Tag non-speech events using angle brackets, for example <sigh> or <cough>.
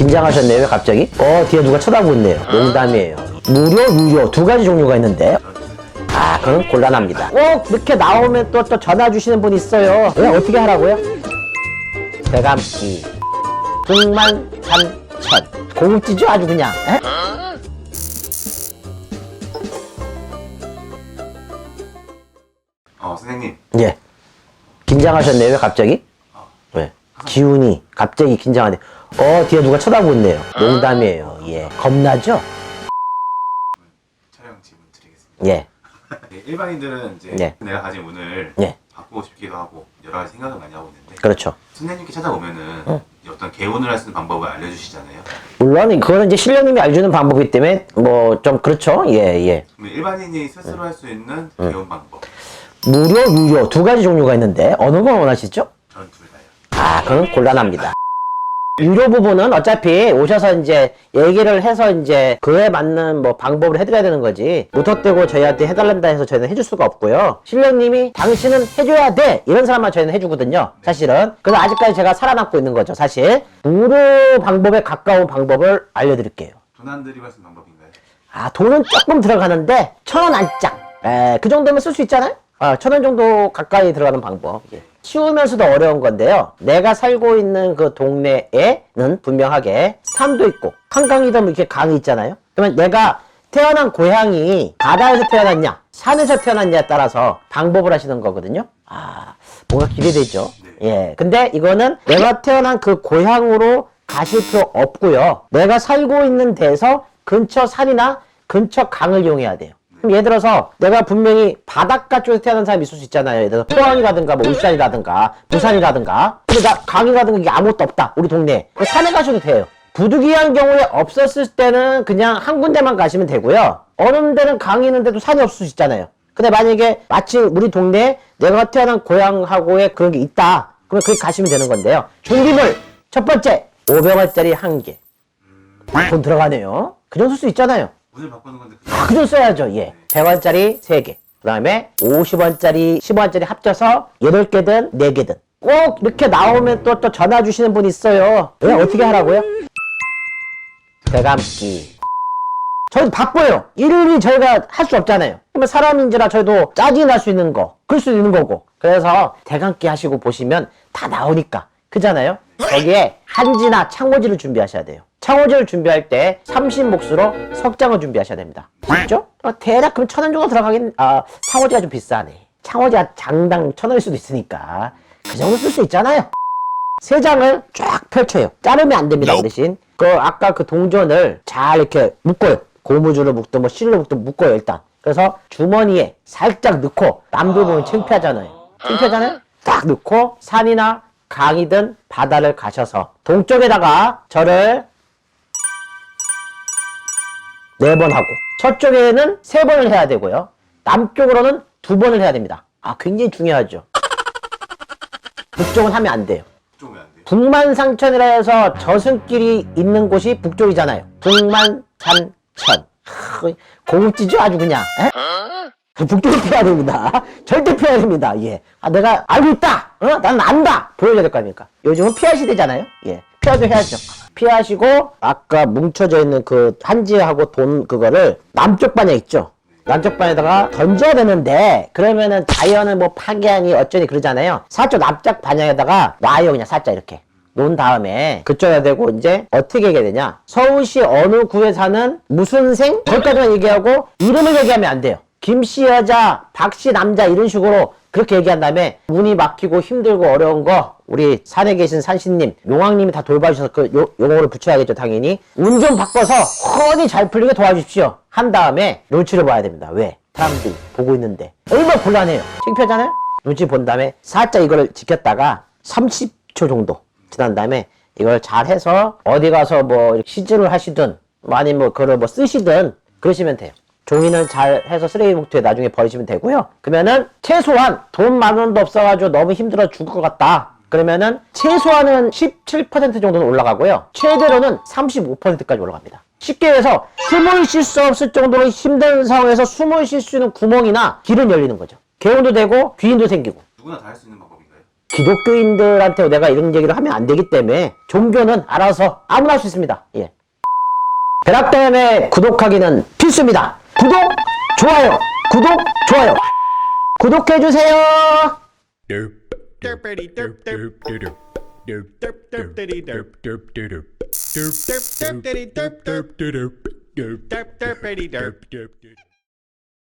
긴장하셨네요, 왜 갑자기? 어, 뒤에 누가 쳐다보고 있네요. 농담이에요. 무료, 유료 두 가지 종류가 있는데. 아, 그건 곤란합니다. 꼭 이렇게 나오면 또, 또 전화 주시는 분 있어요. 왜 어떻게 하라고요? 대감기. 등만 삼천. 고급지죠, 아주 그냥. 에? 어, 선생님. 예. 긴장하셨네요, 왜 갑자기? 왜? 기운이 갑자기 긴장하네. 어, 뒤에 누가 쳐다보고 있네요. 농담이에요. 예. 겁나죠? 촬영 질문 드리겠습니다. 예. 네, 일반인들은 이제 네. 내가 가진 운을 예. 바꾸고 싶기도 하고 여러 가지 생각을 많이 하고 있는데 그렇죠. 선생님께 찾아오면은 이제 어떤 개운을 할 수 있는 방법을 알려주시잖아요. 물론 그거는 이제 신령님이 알려주는 방법이기 때문에 뭐 좀 그렇죠. 예, 예. 일반인이 스스로 할 수 있는 개운 방법 무료, 유료 두 가지 종류가 있는데 어느 걸 원하시죠? 전 둘. 아, 그건 곤란합니다. 유료 부분은 어차피 오셔서 이제 얘기를 해서 이제 그에 맞는 뭐 방법을 해드려야 되는 거지. 무턱대고 저희한테 해달란다 해서 저희는 해줄 수가 없고요. 신령님이 당신은 해줘야 돼! 이런 사람만 저희는 해주거든요. 사실은. 그래서 아직까지 제가 살아남고 있는 거죠, 사실. 무료 방법에 가까운 방법을 알려드릴게요. 돈안 들이고 할수 있는 방법인가요? 아, 돈은 조금 들어가는데, 천 원 안짝. 에, 그 정도면 쓸 수 있잖아요? 아, 천 원 정도 가까이 들어가는 방법. 예. 쉬우면서도 어려운 건데요. 내가 살고 있는 그 동네에는 분명하게 산도 있고, 한강이든 이렇게 강이 있잖아요? 그러면 내가 태어난 고향이 바다에서 태어났냐, 산에서 태어났냐에 따라서 방법을 하시는 거거든요? 아, 뭔가 기대되죠? 예. 근데 이거는 내가 태어난 그 고향으로 가실 필요 없고요. 내가 살고 있는 데서 근처 산이나 근처 강을 이용해야 돼요. 그럼 예를 들어서 내가 분명히 바닷가 쪽에서 태어난 사람이 있을 수 있잖아요. 예를 들어서 포항이라든가 뭐 울산이라든가 부산이라든가 근데 나 강이라든가 이게 아무것도 없다. 우리 동네에. 산에 가셔도 돼요. 부득이한 경우에 없었을 때는 그냥 한 군데만 가시면 되고요. 어느 데는 강이 있는데도 산이 없을 수 있잖아요. 근데 만약에 마침 우리 동네에 내가 태어난 고향하고의 그런 게 있다. 그러면 거기 가시면 되는 건데요. 준비물 첫 번째 500원짜리 한 개. 돈 들어가네요. 그 정도 쓸수 있잖아요. 운을 바꾸는 건데 그 아, 그 정도 써야죠. 예. 100원짜리 3개. 그 다음에 50원짜리, 10원짜리 합쳐서 8개든 4개든. 꼭 이렇게 나오면 또, 또 전화 주시는 분 있어요. 왜 어떻게 하라고요? 대감기. 저희도 바빠요. 일일이 저희가 할 수 없잖아요. 그러면 사람인지라 저희도 짜증이 날 수 있는 거, 그럴 수 있는 거고. 그래서 대감기 하시고 보시면 다 나오니까. 그잖아요? 거기에 한지나 창호지를 준비하셔야 돼요. 창호지를 준비할 때 30몫으로 석장을 준비하셔야 됩니다. 그죠? 어, 대략 그럼 천원 정도 들어가긴, 아, 창호지가 좀 비싸네. 창호지가 장당 천 원일 수도 있으니까. 그 정도 쓸 수 있잖아요. 세 장을 쫙 펼쳐요. 자르면 안 됩니다. 그 대신 그 아까 그 동전을 잘 이렇게 묶어요. 고무줄을 묶든 뭐 실로 묶든 묶어요 일단. 그래서 주머니에 살짝 넣고 남들 보면 창피하잖아요. 창피하잖아요. 딱 넣고 산이나 강이든 바다를 가셔서 동쪽에다가 절을 네 번 하고 서쪽에는 세 번을 해야 되고요. 남쪽으로는 두 번을 해야 됩니다. 아 굉장히 중요하죠. 북쪽은 하면 안 돼요. 북만상천이라 해서 저승길이 있는 곳이 북쪽이잖아요. 북만산천. 하, 고급지죠? 아주 그냥. 에? 그 북쪽을 피해야 됩니다. <laughs> 절대 피해야 됩니다. 예. 아, 내가 알고 있다! 어? 나는 안다! 보여줘야 될 거 아닙니까? 요즘은 피할 시대잖아요? 예. 피하도 해야죠. 피하시고, 아까 뭉쳐져 있는 그 한지하고 돈 그거를 남쪽 반에 있죠? 남쪽 반에다가 던져야 되는데 그러면은 자연을 뭐 파괴하니 어쩌니 그러잖아요. 살짝 남쪽 반향에다가 놔요 그냥 살짝 이렇게. 놓은 다음에 그쪽에 대고 이제 어떻게 얘기해야 되냐 서울시 어느 구에 사는 무슨 생 거기까지만 얘기하고 이름을 얘기하면 안 돼요 김 씨 여자 박 씨 남자 이런 식으로 그렇게 얘기한 다음에 문이 막히고 힘들고 어려운 거 우리 산에 계신 산신님 용왕님이 다 돌봐주셔서 그 요, 용어를 붙여야겠죠 당연히. 운 좀 바꿔서 훤히 잘 풀리게 도와주십시오. 한 다음에 눈치를 봐야 됩니다. 왜? 사람들이 보고 있는데. 얼마나 곤란해요. 창피하잖아요? 눈치 본 다음에 살짝 이거를 지켰다가 30초 정도 지난 다음에 이걸 잘 해서 어디 가서 뭐 시즈를 하시든 뭐 아니면 뭐 그걸 뭐 쓰시든 그러시면 돼요. 종이는 잘 해서 쓰레기 봉투에 나중에 버리시면 되고요. 그러면은 최소한 돈 만 원도 없어가지고 너무 힘들어 죽을 것 같다. 그러면은 최소한은 17% 정도는 올라가고요. 최대로는 35%까지 올라갑니다. 쉽게 해서 숨을 쉴 수 없을 정도로 힘든 상황에서 숨을 쉴 수 있는 구멍이나 길은 열리는 거죠. 개운도 되고 귀인도 생기고. 누구나 다 할 수 있는 방법인가요? 기독교인들한테 내가 이런 얘기를 하면 안 되기 때문에 종교는 알아서 아무나 할 수 있습니다. 예. 벼락댐에 구독하기는 필수입니다. 구독, 좋아요, 구독, 좋아요. 구독해주세요. derp derp derp derp derp derp